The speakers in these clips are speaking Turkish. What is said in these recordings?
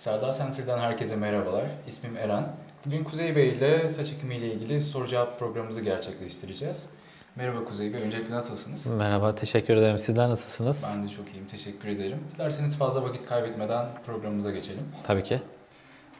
Serdar Center'dan herkese merhabalar. İsmim Eren. Bugün Kuzey Bey ile saç ekimi ile ilgili soru cevap programımızı gerçekleştireceğiz. Merhaba Kuzey Bey, öncelikle nasılsınız? Merhaba, teşekkür ederim. Sizler nasılsınız? Ben de çok iyiyim, teşekkür ederim. Dilerseniz fazla vakit kaybetmeden programımıza geçelim. Tabii ki.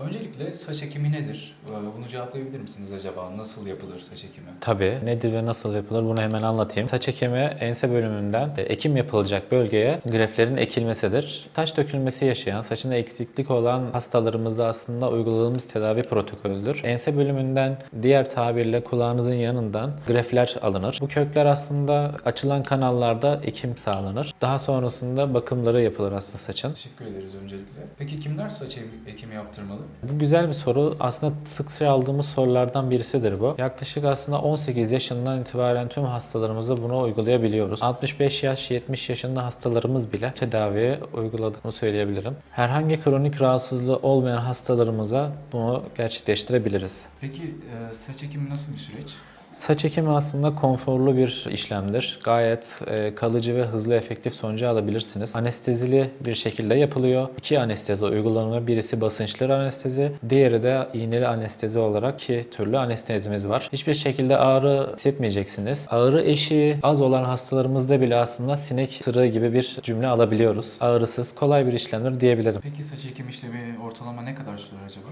Öncelikle saç ekimi nedir? Ee, Bunu cevaplayabilir misiniz acaba? Nasıl yapılır saç ekimi? Tabii. Nedir ve nasıl yapılır bunu hemen anlatayım. Saç ekimi ense bölümünden ekim yapılacak bölgeye greflerin ekilmesidir. Saç dökülmesi yaşayan, saçında eksiklik olan hastalarımızda aslında uyguladığımız tedavi protokolüdür. Ense bölümünden diğer tabirle kulağınızın yanından grefler alınır. Bu kökler aslında açılan kanallarda ekim sağlanır. Daha sonrasında bakımları yapılır aslında saçın. Teşekkür ederiz öncelikle. Peki kimler saç ekimi yaptırmalı? Bu güzel bir soru. Aslında sıkça aldığımız sorulardan birisidir bu. Yaklaşık aslında 18 yaşından itibaren tüm hastalarımıza bunu uygulayabiliyoruz. 65 yaş, 70 yaşında hastalarımız bile tedaviye uyguladığını söyleyebilirim. Herhangi kronik rahatsızlığı olmayan hastalarımıza bunu gerçekleştirebiliriz. Peki e, saç ekimi nasıl bir süreç? Saç ekimi aslında konforlu bir işlemdir. Gayet e, kalıcı ve hızlı efektif sonucu alabilirsiniz. Anestezili bir şekilde yapılıyor. İki anestezi uygulanıyor. Birisi basınçlı anestezi, diğeri de iğneli anestezi olarak iki türlü anestezimiz var. Hiçbir şekilde ağrı hissetmeyeceksiniz. Ağrı eşiği az olan hastalarımızda bile aslında sinek sırığı gibi bir cümle alabiliyoruz. Ağrısız, kolay bir işlemdir diyebilirim. Peki saç ekim işlemi ortalama ne kadar sürer acaba?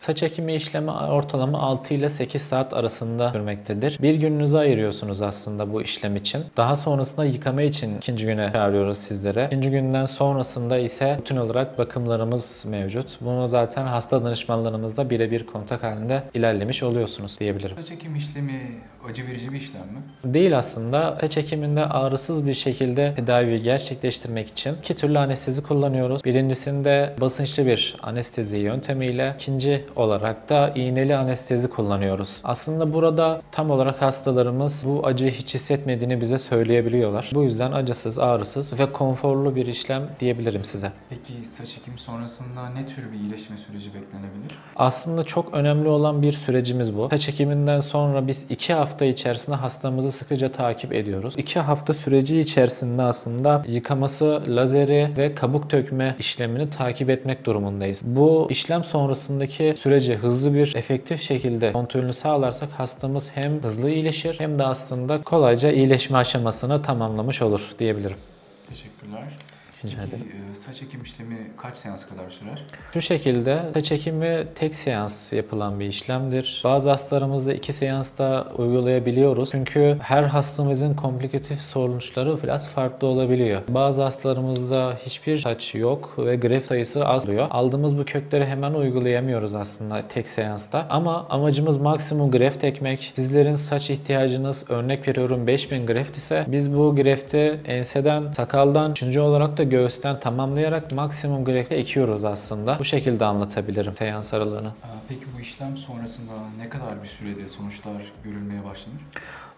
Saç ekimi işlemi ortalama 6 ile 8 saat arasında sürmektedir. Bir gününüzü ayırıyorsunuz aslında bu işlem için. Daha sonrasında yıkama için ikinci güne çağırıyoruz sizlere. İkinci günden sonrasında ise bütün olarak bakımlarımız mevcut. Bunu zaten hasta danışmanlarımızla birebir kontak halinde ilerlemiş oluyorsunuz diyebilirim. Saç ekim işlemi acı verici bir işlem mi? Değil aslında. Saç ekiminde ağrısız bir şekilde tedavi gerçekleştirmek için iki türlü anestezi kullanıyoruz. Birincisinde basınçlı bir anestezi yöntemiyle, ikinci olarak da iğneli anestezi kullanıyoruz. Aslında burada tam olarak hastalarımız bu acıyı hiç hissetmediğini bize söyleyebiliyorlar. Bu yüzden acısız, ağrısız ve konforlu bir işlem diyebilirim size. Peki saç ekimi sonrasında ne tür bir iyileşme süreci beklenebilir? Aslında çok önemli olan bir sürecimiz bu. Saç ekiminden sonra biz 2 hafta içerisinde hastamızı sıkıca takip ediyoruz. 2 hafta süreci içerisinde aslında yıkaması, lazeri ve kabuk tökme işlemini takip etmek durumundayız. Bu işlem sonrasındaki süreci hızlı bir efektif şekilde kontrolünü sağlarsak hastamız hem hızlı iyileşir hem de aslında kolayca iyileşme aşamasını tamamlamış olur diyebilirim. Teşekkürler. Rica Peki ederim. e, saç ekim işlemi kaç seans kadar sürer? Şu şekilde saç ekimi tek seans yapılan bir işlemdir. Bazı hastalarımızda iki seansta uygulayabiliyoruz. Çünkü her hastamızın komplikatif sonuçları biraz farklı olabiliyor. Bazı hastalarımızda hiçbir saç yok ve gref sayısı az oluyor. Aldığımız bu kökleri hemen uygulayamıyoruz aslında tek seansta. Ama amacımız maksimum greft ekmek. Sizlerin saç ihtiyacınız örnek veriyorum 5000 greft ise biz bu grefti enseden, sakaldan, üçüncü olarak da göğüsten tamamlayarak maksimum grefti ekiyoruz aslında. Bu şekilde anlatabilirim seans aralığını. Aa, Peki bu işlem sonrasında ne kadar bir sürede sonuçlar görülmeye başlanır?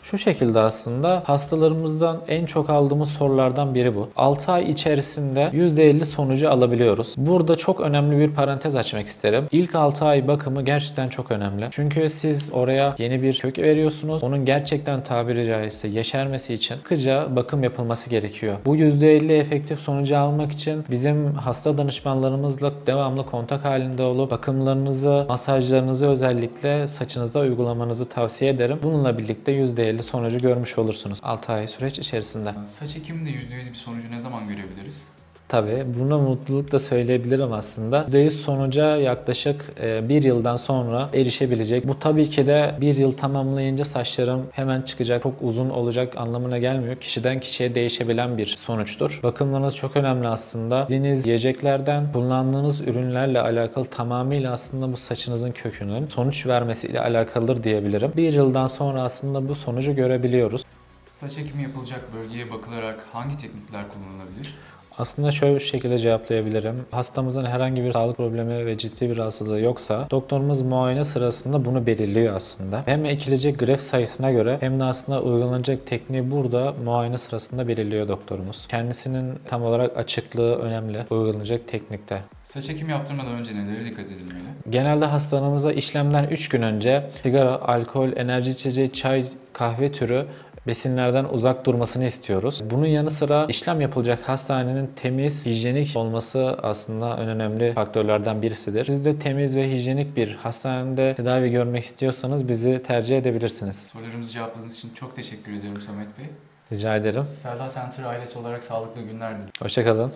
Şu şekilde aslında hastalarımızdan en çok aldığımız sorulardan biri bu. 6 ay içerisinde %50 sonucu alabiliyoruz. Burada çok önemli bir parantez açmak isterim. İlk 6 ay bakımı gerçekten çok önemli. Çünkü siz oraya yeni bir kök veriyorsunuz. Onun gerçekten tabiri caizse yeşermesi için sıkıca bakım yapılması gerekiyor. Bu %50 efektif sonucu almak için bizim hasta danışmanlarımızla devamlı kontak halinde olup bakımlarınızı, masajlarınızı özellikle saçınızda uygulamanızı tavsiye ederim. Bununla birlikte %50 sonucu görmüş olursunuz 6 ay süreç içerisinde. Saç ekiminde %100 bir sonucu ne zaman görebiliriz? Tabii buna mutlulukla söyleyebilirim aslında. %100 sonuca yaklaşık e, bir yıldan sonra erişebilecek. Bu tabii ki de bir yıl tamamlayınca saçlarım hemen çıkacak, çok uzun olacak anlamına gelmiyor. Kişiden kişiye değişebilen bir sonuçtur. Bakımlarınız çok önemli aslında. Yediğiniz yiyeceklerden, kullandığınız ürünlerle alakalı tamamıyla aslında bu saçınızın kökünün sonuç vermesiyle alakalıdır diyebilirim. Bir yıldan sonra aslında bu sonucu görebiliyoruz. Saç ekimi yapılacak bölgeye bakılarak hangi teknikler kullanılabilir? Aslında şöyle bir şekilde cevaplayabilirim. Hastamızın herhangi bir sağlık problemi ve ciddi bir rahatsızlığı yoksa doktorumuz muayene sırasında bunu belirliyor aslında. Hem ekilecek gref sayısına göre hem de aslında uygulanacak tekniği burada muayene sırasında belirliyor doktorumuz. Kendisinin tam olarak açıklığı önemli uygulanacak teknikte. Saç ekimi yaptırmadan önce nelere dikkat edilmeli? Genelde hastalarımıza işlemden 3 gün önce sigara, alkol, enerji içeceği, çay, kahve türü besinlerden uzak durmasını istiyoruz. Bunun yanı sıra işlem yapılacak hastanenin temiz, hijyenik olması aslında en önemli faktörlerden birisidir. Siz de temiz ve hijyenik bir hastanede tedavi görmek istiyorsanız bizi tercih edebilirsiniz. Sorularımızı cevapladığınız için çok teşekkür ediyorum Samet Bey. Rica ederim. Selda Center ailesi olarak sağlıklı günler dilerim. Hoşçakalın.